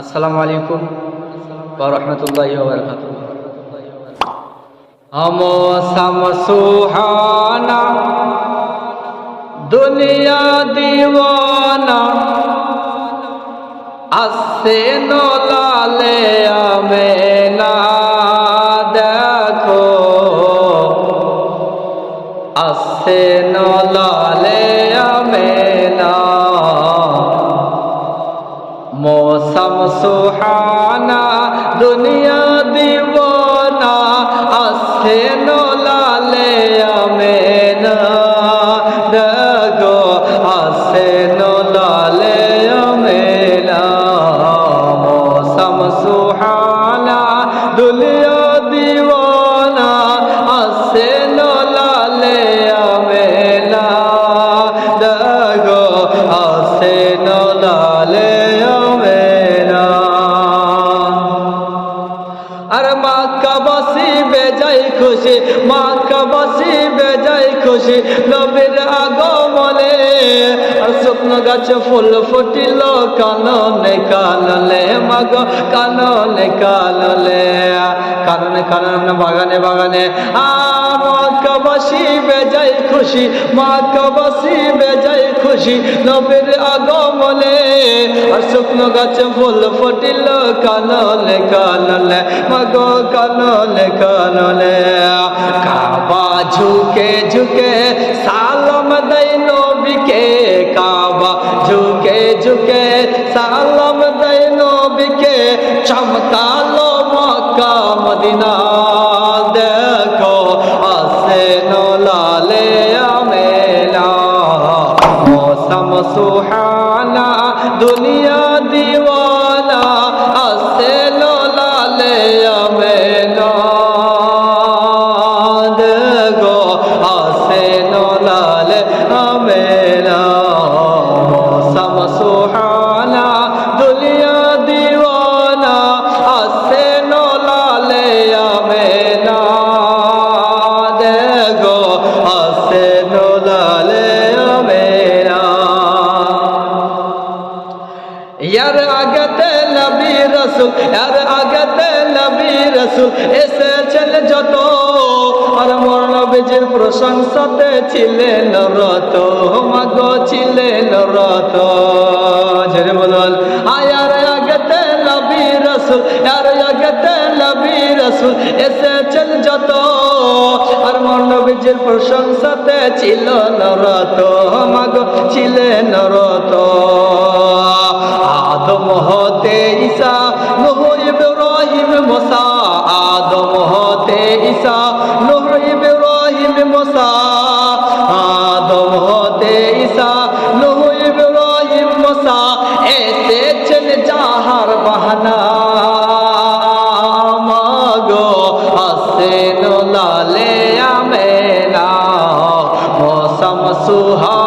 আসসালামু আলাইকুম রহমতুল্লাহ বরকাত মৌসম সুহানা দুনিয়া দিওয়ানা আসে নলালে আমেনা সুহানা দুনিয়া খুশি মা কাবাসি বেজাই খুশি নবীর আগমনে শুকনো গাছে ফুল ফুটিল, কাননে কানলে, মাগ, কাননে কানলে। কাননে কাননে বাগানে বাগানে। মা কাবাসি বেজাই খুশি মা কাবাসি বেজাই খুশি নবীর আগমনে। আর শুকনো গাছে ফুল ফুটিল কানলে কানলে, মাগো কানলে কানলে। কাবা ঝুকে ঝুকে সালম কাবা ঝুকে সালম দেই নবীকে, চমকালো মক্কা মদিনা। দেখো আসে নলালে আমেলা মৌসম সুহানা, দুনিয়া দিওয়ানা। আসে নলালে আমেলা দেখো আসে নলালে আমেলা ইয়ার আগতে নবী রসুল, ইয়ার আগতে নবী রসুল এসেছেন যত। আর মোর নবীজির প্রশংসাতে ছিলেন রত, মাগো ছিলেন রত। জেরে বলুন আয়ার আগতে নবী রসুল, ইয়ার আগতে নবী রসুল এসেছেন যত। আর মোর নবীজির প্রশংসাতে ছিল নরত মাগো ছিলেন রত। আদম হতে ঈসা, নূহ ইব্রাহিম, মুসা, আদম হতে ঈসা, নূহ ইব্রাহিম, মুসা, আদম হতে ঈসা, নূহ ইব্রাহিম, মুসা, এসেছেন যাহার বাহানা। মাগো হাসেন লালে আমেনা মৌসম সুহা